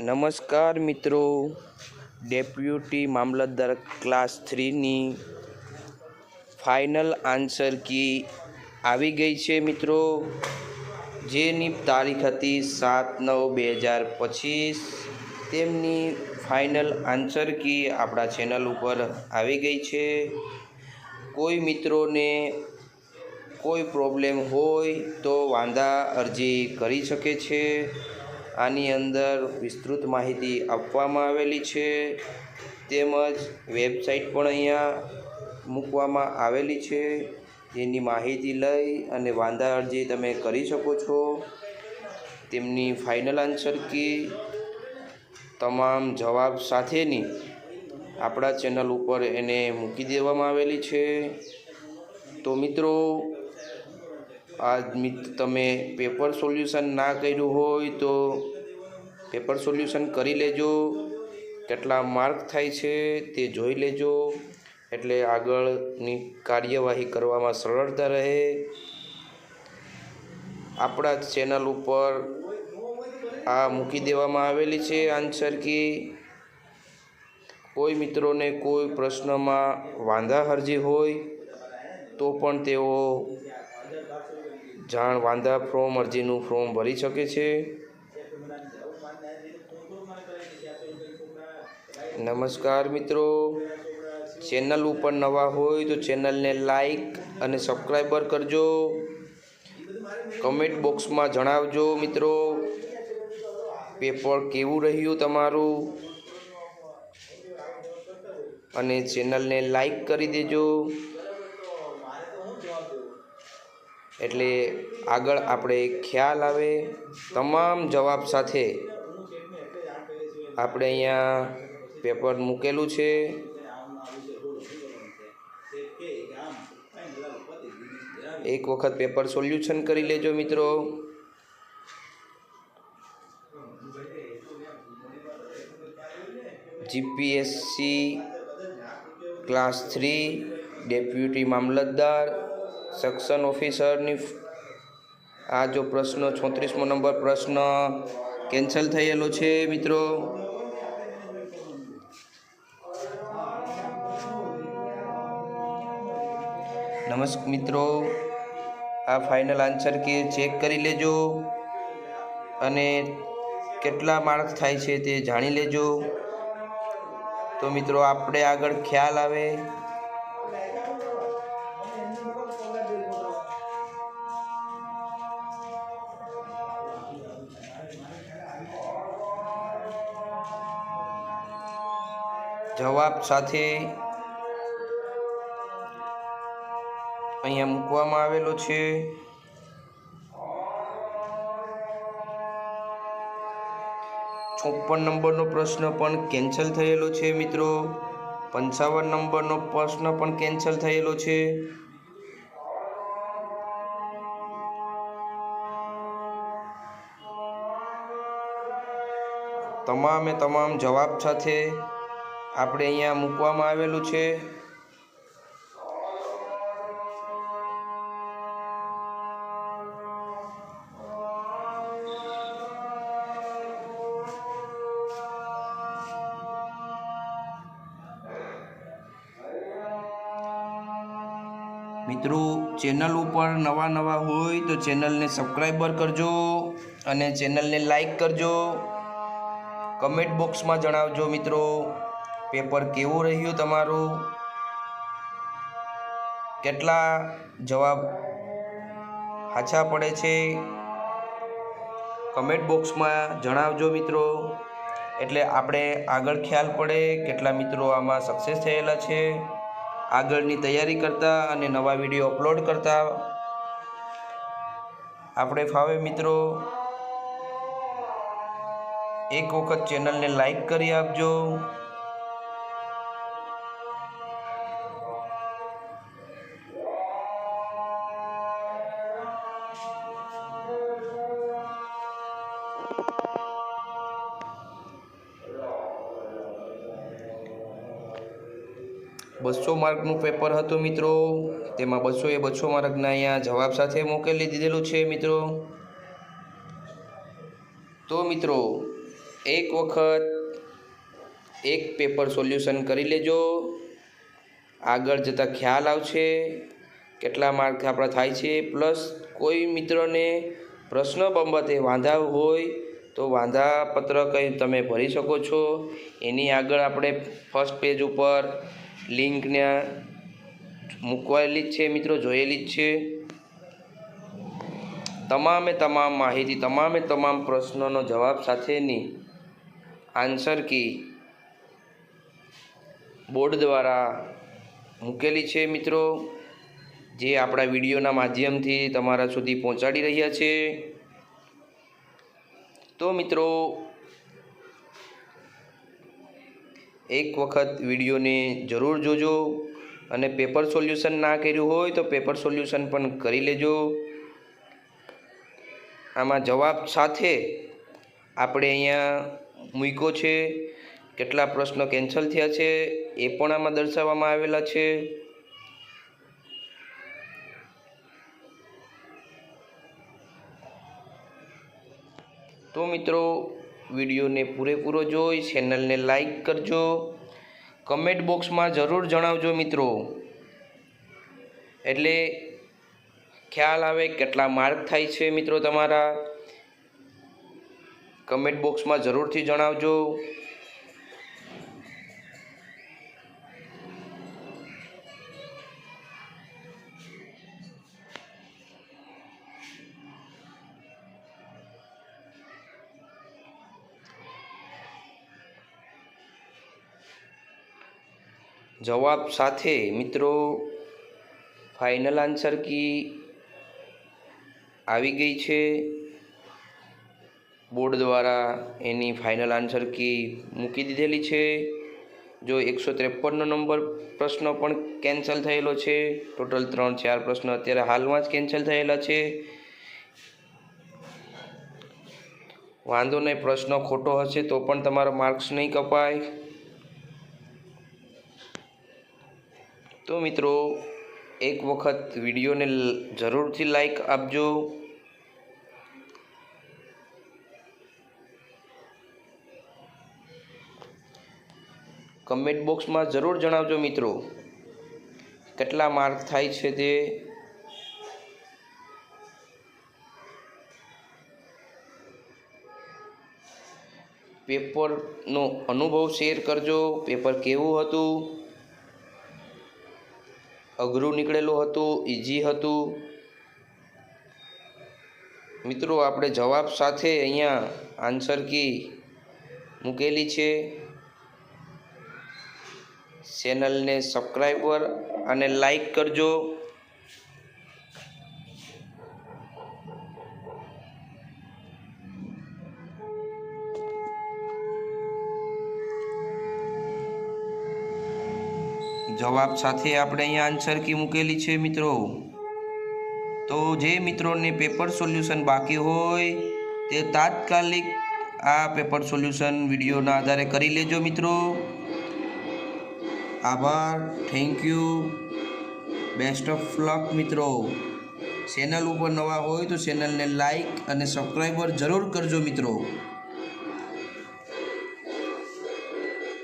નમસ્કાર મિત્રો. ડેપ્યુટી મામલતદાર ક્લાસ થ્રીની ફાઇનલ આન્સર કી આવી ગઈ છે મિત્રો. જેની તારીખ હતી સાત નવ બે હજાર પચીસ. તેમની ફાઇનલ આન્સર કી આપણા ચેનલ ઉપર આવી ગઈ છે. કોઈ મિત્રોને કોઈ પ્રોબ્લેમ હોય તો વાંધા અરજી કરી શકે છે. આની અંદર વિસ્તૃત માહિતી આપવામાં આવેલી છે. તેમજ વેબસાઇટ પણ અહીંયા મૂકવામાં આવેલી છે. જેની માહિતી લઈ અને વાંધા અરજી તમે કરી શકો છો. તેમની ફાઇનલ આન્સર કી તમામ જવાબ સાથેની આપણા ચેનલ ઉપર એને મૂકી દેવામાં આવેલી છે. તો મિત્રો આ મિત તમે પેપર સોલ્યુશન ના કર્યું હોય તો પેપર સોલ્યુશન કરી લેજો. કેટલા માર્ક થાય છે તે જોઈ લેજો. એટલે આગળની કાર્યવાહી કરવામાં સરળતા રહે. આપણા ચેનલ ઉપર આ મૂકી દેવામાં આવેલી છે આન્સર કી. કોઈ મિત્રોને કોઈ પ્રશ્નમાં વાંધા હરજી હોય તો પણ તેઓ જાણ વાંધા ફોર્મ અરજીનું ફોર્મ ભરી શકે છે? નમસ્કાર મિત્રો. ચેનલ ઉપર નવા હોય તો ચેનલને લાઈક અને સબસ્ક્રાઈબર કરજો. કમેન્ટ બોક્સમાં જણાવજો મિત્રો. પેપર કેવું રહ્યું તમારું? અને ચેનલને લાઈક કરી દેજો. એટલે આગળ આપણે ખ્યાલ આવે તમામ જવાબ સાથે. આપણે અહીંયા પેપર મૂકેલું છે. એક વખત પેપર સોલ્યુશન કરી લેજો મિત્રો. GPSC class three deputy mamlatdar section ઓફિસરની આ જો પ્રશ્ન, છોત્રીસમો નંબર પ્રશ્ન કેન્સલ થયેલો છે મિત્રો. નમસ્ક મિત્રો, આ ફાઇનલ આન્સર કે ચેક કરી લેજો અને કેટલા માર્ક થાય છે તે જાણી લેજો. તો મિત્રો, આપણે આગળ ખ્યાલ આવે. જવાબ સાથે અહીંયા મૂકવામાં આવેલો છે. ચોપન નંબરનો પ્રશ્ન પણ કેન્સલ થયેલો છે મિત્રો. પંચાવન નંબરનો પ્રશ્ન પણ કેન્સલ થયેલો છે. તમામે તમામ જવાબ સાથે આપણે અહીંયા મૂકવામાં આવેલું છે. મિત્રો, ચેનલ ઉપર નવા નવા હોય તો ચેનલને સબસ્ક્રાઈબર કરજો અને ચેનલને લાઈક કરજો. કમેન્ટ બોક્સમાં જણાવજો મિત્રો. પેપર કેવું રહ્યું તમારું? કેટલા જવાબ સાચા પડે છે? કમેન્ટ બોક્સમાં જણાવજો મિત્રો. એટલે આપણે આગળ ખ્યાલ પડે કેટલા મિત્રો આમાં સક્સેસ થયેલા છે. આગળની તૈયારી કરતા અને નવા વીડિયો અપલોડ કરતા. આપણે ફાવે મિત્રો. એક વખત ચેનલને લાઈક કરી આપજો. બસો માર્કનું પેપર હતું મિત્રો. તેમાં બસો એ બસો માર્કના અહીંયા જવાબ સાથે મોકલી દીધેલું છે મિત્રો. તો મિત્રો, એક વખત એક પેપર સોલ્યુશન કરી લેજો. આગળ જતાં ખ્યાલ આવશે કેટલા માર્ક આપણા થાય છે. પ્લસ કોઈ મિત્રને પ્રશ્ન બાબતે વાંધા હોય તો વાંધા પત્ર કંઈ તમે ભરી શકો છો. એની આગળ આપણે ફર્સ્ટ પેજ ઉપર લિંકને મૂકવાયેલી જ છે મિત્રો, જોયેલી જ છે. તમામે તમામ માહિતી, તમામે તમામ પ્રશ્નોનો જવાબ સાથેની આન્સર કી બોર્ડ દ્વારા મૂકેલી છે મિત્રો, જે આપણા વિડીયોના માધ્યમથી તમારા સુધી પહોંચાડી રહ્યા છે. તો મિત્રો એક વખત વિડીયોને જરૂર જોજો અને પેપર સોલ્યુશન ના કર્યું હોય તો પેપર સોલ્યુશન પણ કરી લેજો. આમાં જવાબ સાથે આપણે અહીંયા મૂક્યો છે. કેટલા પ્રશ્નો કેન્સલ થયા છે એ પણ આમાં દર્શાવવામાં આવેલા છે. તો મિત્રો વિડીયોને પૂરેપૂરો જોઈ ચેનલને લાઈક કરજો. કમેન્ટ બોક્સમાં જરૂર જણાવજો મિત્રો. એટલે ખ્યાલ આવે કેટલા માર્ક થાય છે મિત્રો તમારા. કમેન્ટ બોક્સમાં જરૂરથી જણાવજો. જવાબ સાથે મિત્રો ફાઇનલ આન્સર કી આવી ગઈ છે. બોર્ડ દ્વારા એની ફાઇનલ આન્સર કી મૂકી દીધેલી છે. જો એકસો ત્રેપનનો નંબર પ્રશ્ન પણ કેન્સલ થયેલો છે ટોટલ ત્રણ ચાર પ્રશ્ન અત્યારે હાલમાં જ કેન્સલ થયેલા છે. વાંધો નહીં, પ્રશ્ન ખોટો હશે તો પણ તમારો માર્ક્સ નહીં કપાય. તો મિત્રો, એક વખત વિડીયોને જરૂરથી લાઈક આપજો. કમેન્ટ બોક્સમાં જરૂર જણાવજો મિત્રો, કેટલા માર્ક થાય છે તે. પેપરનો અનુભવ શેર કરજો પેપર કેવું હતું. અઘરું નીકળેલું હતું ઇઝી હતું. મિત્રો, આપણે જવાબ સાથે અહીંયા આન્સર કી મૂકેલી છે. ચેનલને સબસ્ક્રાઈબર અને લાઈક કરજો. જવાબ સાથે આપણે અહીંયા આન્સર કી મૂકેલી છે મિત્રો. તો જે મિત્રોને પેપર સોલ્યુશન બાકી હોય, તે તાત્કાલિક આ પેપર સોલ્યુશન વિડીયોના આધારે કરી લેજો મિત્રો. આભાર thank you best of luck મિત્રો. ચેનલ ઉપર નવા હોય તો ચેનલને લાઈક અને સબસ્ક્રાઈબર જરૂર કરજો મિત્રો.